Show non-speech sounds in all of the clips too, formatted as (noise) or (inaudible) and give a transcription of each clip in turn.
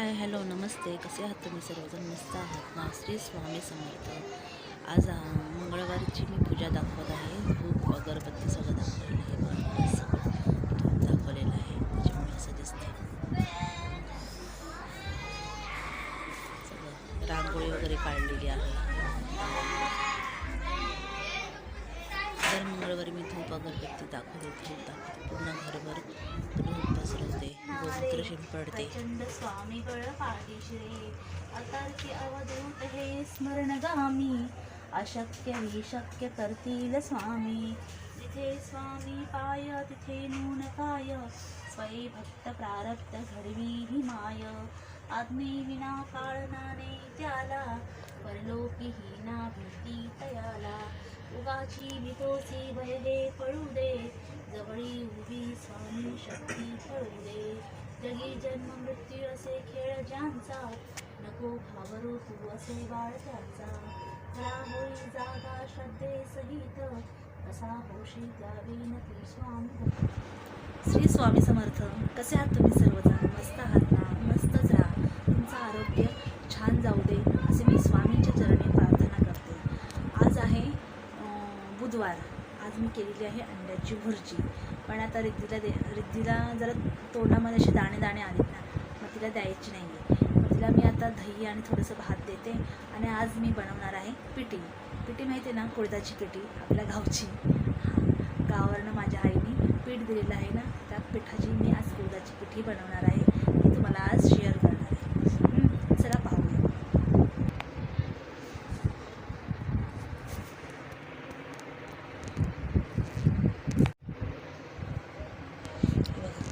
Hi hello नमस्ते. कसे आहात तुम्ही सर्वजण? मस्त आहात ना? श्री स्वामी समर्थ. आज मंगळवारची मी पूजा दाखवत आहे. खूप अगरबत्ती सगळं दाखवलेलं आहे. सगळं धूप दाखवलेलं आहे. त्याच्यामुळे असं दिसते सगळं रांगोळी वगैरे काढलेली आहे. घरभर मी धूप अगरबत्ती दाखवते धूप दाखवते पूर्ण घरभर धूप पसरवते गोमूत्र शिंपडते स्वामी गळ पाठीशिरे अतर्क्य अवधूत हे स्मरणगामी. अशक्य विशक्य करतील स्वामी. तिथे स्वामी पाय तिथे नून काय स्वयं भक्त प्रारब्ध घडवी ही माय आज्ञे विना काळनाने त्याला परलोकी ही ना भीती तयाला. उगाची मितोची भय पळू दे. जवळी उभी स्वामी शक्ती पळू दे. जगी जन्म मृत्यू असे खेळ ज्यांचा नको घाबरू तू असे बाळ त्यांचा. खरा होई जागा श्रद्धे सहित असा होशी द्यावी नती स्वामी श्री स्वामी समर्थ कसे आहात तुम्ही सर्वजण? मस्त आहात ना? मस्तच राहा तुमचं आरोग्य छान जाऊ दे असे मी स्वामींच्या चरणी प्रार्थना बुधवार. आज मी केलेली आहे अंड्याची भुर्जी. पण आता रिद्धीला दे रिद्धीला जरा तोंडामध्ये असे दाणे दाणे आलेत ना मग तिला द्यायची नाही आहे मग तिला मी आता दही आणि थोडंसं भात देते आणि आज मी बनवणार आहे पिठी. पिठी माहिती आहे ना कुळदाची पिठी आपल्या गावची. हां गावावरनं माझ्या आईने पीठ दिलेलं आहे ना त्या पिठाची मी आज कुळदाची पिठी बनवणार आहे. ती तुम्हाला आज शेअर करणार आहे हं, चला पाहूया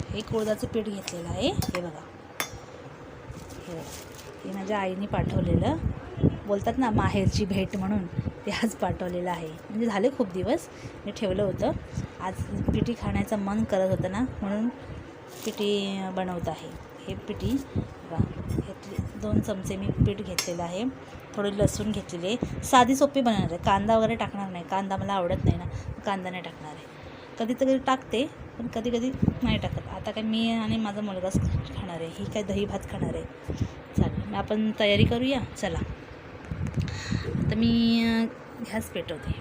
हे बघा हे कुळदाचं पीठ घेतलेलं आहे. हे बघा. हे हे माझ्या आईने पाठवलेलं. बोलतात ना माहेरची भेट म्हणून. ते आज पाठवलेलं आहे. म्हणजे झाले खूप दिवस. मी ठेवलं होतं. आज पिठी खाण्याचं मन करत होतं ना म्हणून पिठी बनवत आहे. हे पिठी बघा. हे दोन चमचे मी पीठ घेतलेलं आहे. थोडे लसूण घेतलेले. साधी सोपी बनवणार आहे. कांदा वगैरे टाकणार नाही. कांदा मला आवडत नाही ना. कांदा नाही टाकणार आहे. कधी टाकते. पण कधी कधी नाही टाकत. आता काय मी आणि माझा मुलगाच खाणार आहे ही काय दही भात खाणार आहे. चालेल मग आपण तयारी करूया? चला. आता मी ह्याच गॅस पेटवते.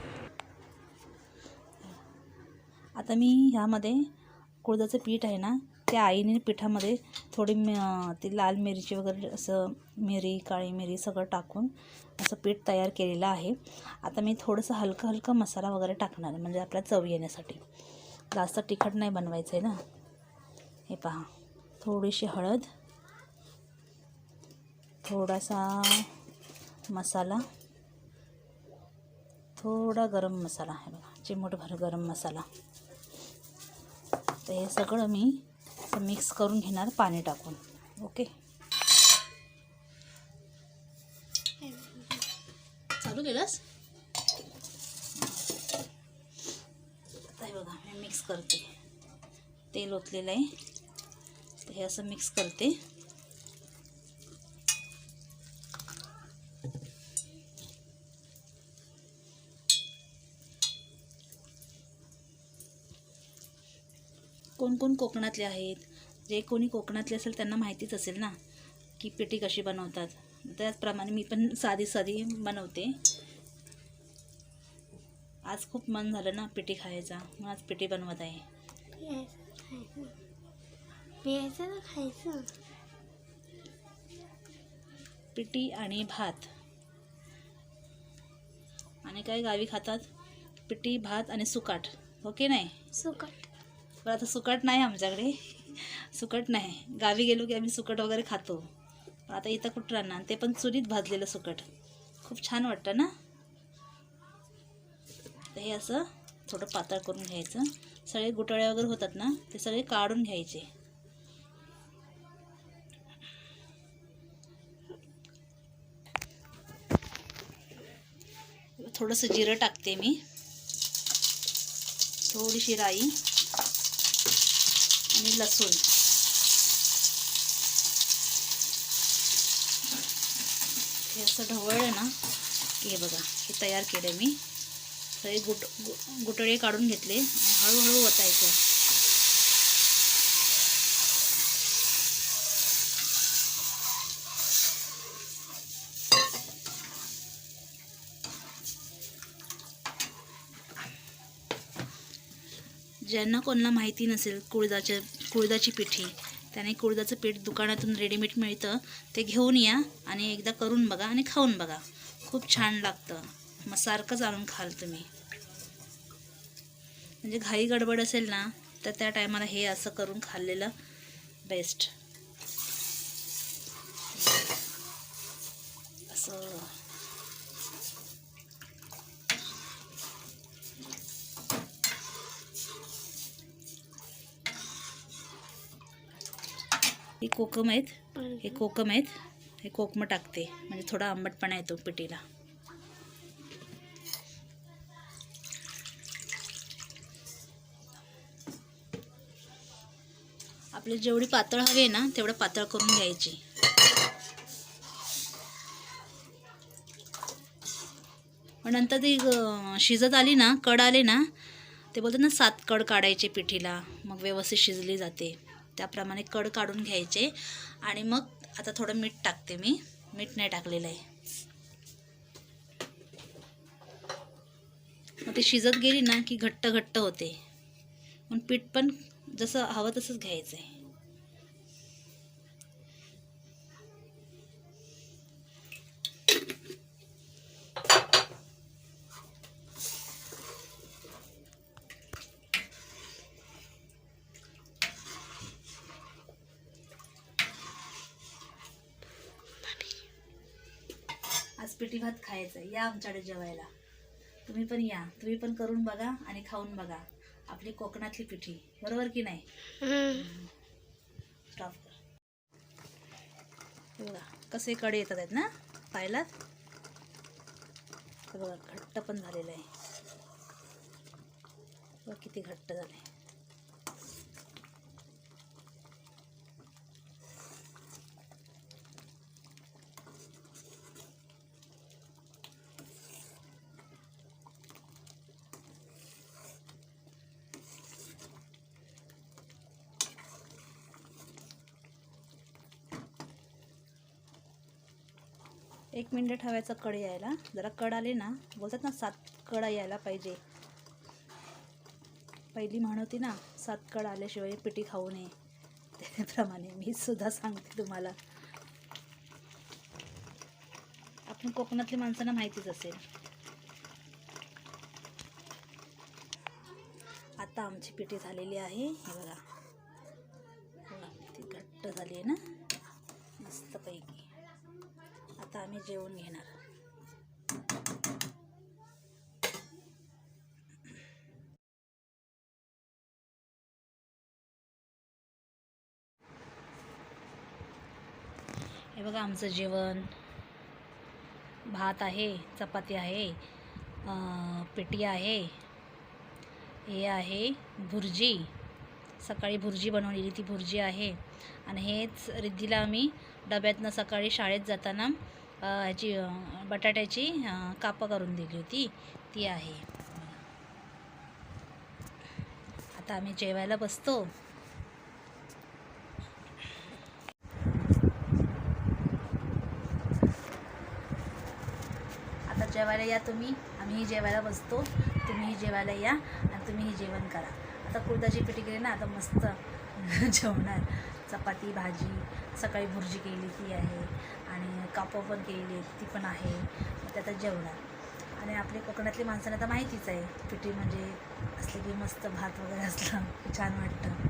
आता मी ह्यामध्ये कुळदाचं पीठ आहे ना त्या आईने पिठामध्ये थोडी ती लाल मिरची वगैरे असं मिरी काळी मिरी सगळं टाकून असं पीठ तयार केलेलं आहे. आता मी थोडंसं हलकं हलकं मसाला वगैरे टाकणार आहे म्हणजे आपल्या चव येण्यासाठी. जास्त तिखट नाही बनवायचं आहे ना. हे पहा थोडीशी हळद थोडासा मसाला थोडा गरम मसाला आहे बघा चिमूटभर गरम मसाला. तर हे सगळं मी मिक्स करून घेणार पाणी टाकून ओके? चालू केलंस? बघा मिक्स करते. तेल ओतलेलं आहे. तर हे असं मिक्स करते. कोण कोण कोकणातले आहेत? जे कोणी कोकणातले असेल त्यांना माहितीच असेल ना की पेटी कशी बनवतात. त्याचप्रमाणे मी पण साधी साधी बनवते. आज खूप मन झालं ना पिठी खायचा. मग आज पिठी बनवत आहे. प्यायचं ना खायचं पिठी आणि भात. आणि काय गावी खातात? पिठी भात आणि सुकाट. ओके नाही? सुकट. पण आता सुकट नाही आमच्याकडे. सुकट नाही. गावी गेलो की आम्ही सुकट वगैरे खातो. पण आता इथं कुठं राहणार? ते पण चुलीत भाजलेलं सुकट. खूप छान वाटतं ना? तर हे असं थोडं पातळ करून घ्यायचं. सगळे गुटळ्या वगैरे होतात ना ते सगळे काढून घ्यायचे. थोडंसं जिरं टाकते मी. थोडीशी राई आणि लसूण. हे असं ढवळलं ना हे बघा हे तयार केलं मी. सगळे गुट गुटळे काढून घेतले. हळूहळू वतायचं. ज्यांना कोणाला माहिती नसेल कुळदाच्या कुळदाची पिठी त्याने कुळदाचं पीठ दुकानातून रेडीमेड मिळतं. ते घेऊन या आणि एकदा करून बघा आणि खाऊन बघा. खूप छान लागतं. मग सारखंच आणून खाल तुम्ही. म्हणजे घाई गडबड असेल ना तर त्या टायमाला हे असं करून खाल्लेलं बेस्ट असं. हे कोकम आहेत हे कोकम आहेत हे कोकम टाकते. म्हणजे थोडा आंबटपणा येतो पिठीला. आपल्याला जेवढी पातळ हवी आहे ना तेवढं पातळ करून घ्यायची. मग नंतर ती शिजत आली ना कड आले ना ते बोलतात ना सात कड काढायचे पिठीला. मग व्यवस्थित शिजली जाते. त्याप्रमाणे कड काढून घ्यायचे. आणि मग आता थोडं मीठ टाकते मी. मीठ नाही टाकलेलं आहे. मग ती शिजत गेली ना की घट्ट घट्ट होते. पण पीठ पण जसं हवं तसंच घ्यायचं आहे पिठी भात खायचं. आहे. या आमच्याकडे जेवायला. तुम्ही पण या. तुम्ही पण करून बघा आणि खाऊन बघा आपली कोकणातली पिठी. बरोबर की नाही? स्टॉप कर. बघा कसे कडे येतात आहेत ना? पाहिलात? बघा घट्ट पण झालेलं आहे. बघ किती घट्ट झाले एक मिनिट ठेवायचं कड यायला. जरा कड आले ना बोलतात ना सात कडा यायला पाहिजे. पहिली म्हण होती ना सात कड आल्याशिवाय पिठी खाऊ नये. त्याप्रमाणे मी सुद्धा सांगते तुम्हाला. आपण कोकणातल्या माणसांना माहितीच असेल. आता आमची पिठी झालेली आहे. हे बघा. ती घट्ट झाली आहे ना. मस्तपैकी. आता आम्ही जेवण घेणार. हे बघा आमचं जेवण. भात आहे चपाती आहे पेटी आहे हे आहे भुर्जी. सकाळी भुर्जी बनवलेली ती भुर्जी आहे. आणि हेच रिद्धीला आम्ही डब्यातनं सकाळी शाळेत जाताना ह्याची बटाट्याची कापं करून दिली होती ती आहे. आता आम्ही जेवायला बसतो. आता जेवायला या तुम्ही आम्हीही जेवायला बसतो. तुम्हीही जेवायला या आणि तुम्हीही जेवण करा. आता कुर्दाची पिठी केली ना आता मस्त (laughs) जेवणार. चपाती भाजी सकाळी भुर्जी केली ती आहे. कापं पण ती पण आहे. मग ते आता जेवणार. आणि आपली कोकणातली माणसांना आता माहितीच आहे पिठी म्हणजे असले की मस्त भात वगैरे असलं छान वाटतं.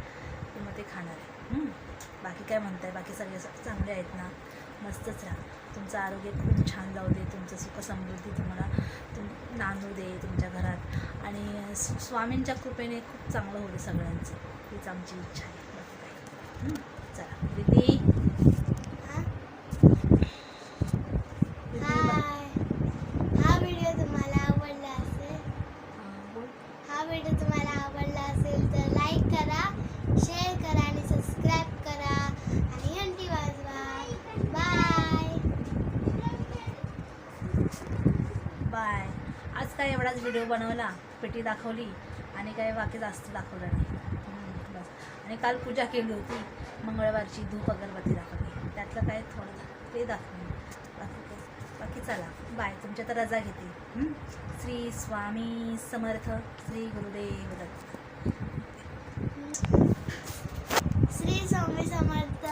की मग ते खाणार आहे. बाकी काय म्हणताय? बाकी सगळे चांगले आहेत ना? मस्तच राहा. तुमचं आरोग्य खूप छान जाऊ दे तुमचं सुख समृद्धी तुम्हाला तुम नांदू दे तुमच्या घरात. आणि स्वामींच्या कृपेने खूप चांगलं होऊ दे सगळ्यांचं. हीच आमची इच्छा आहे. एवढाच व्हिडिओ बनवला पेटी दाखवली आणि काय बाकी जास्त दाखवलं नाही. बस. आणि काल पूजा केली होती मंगळवारची धूप अगरबत्ती दाखवली. त्यातलं काय थोडं ते दाखवलं बाकी बाकी चला. बाय. तुमच्या तर रजा घेते. श्री स्वामी समर्थ श्री गुरुदेव दत्त. श्री स्वामी समर्थ.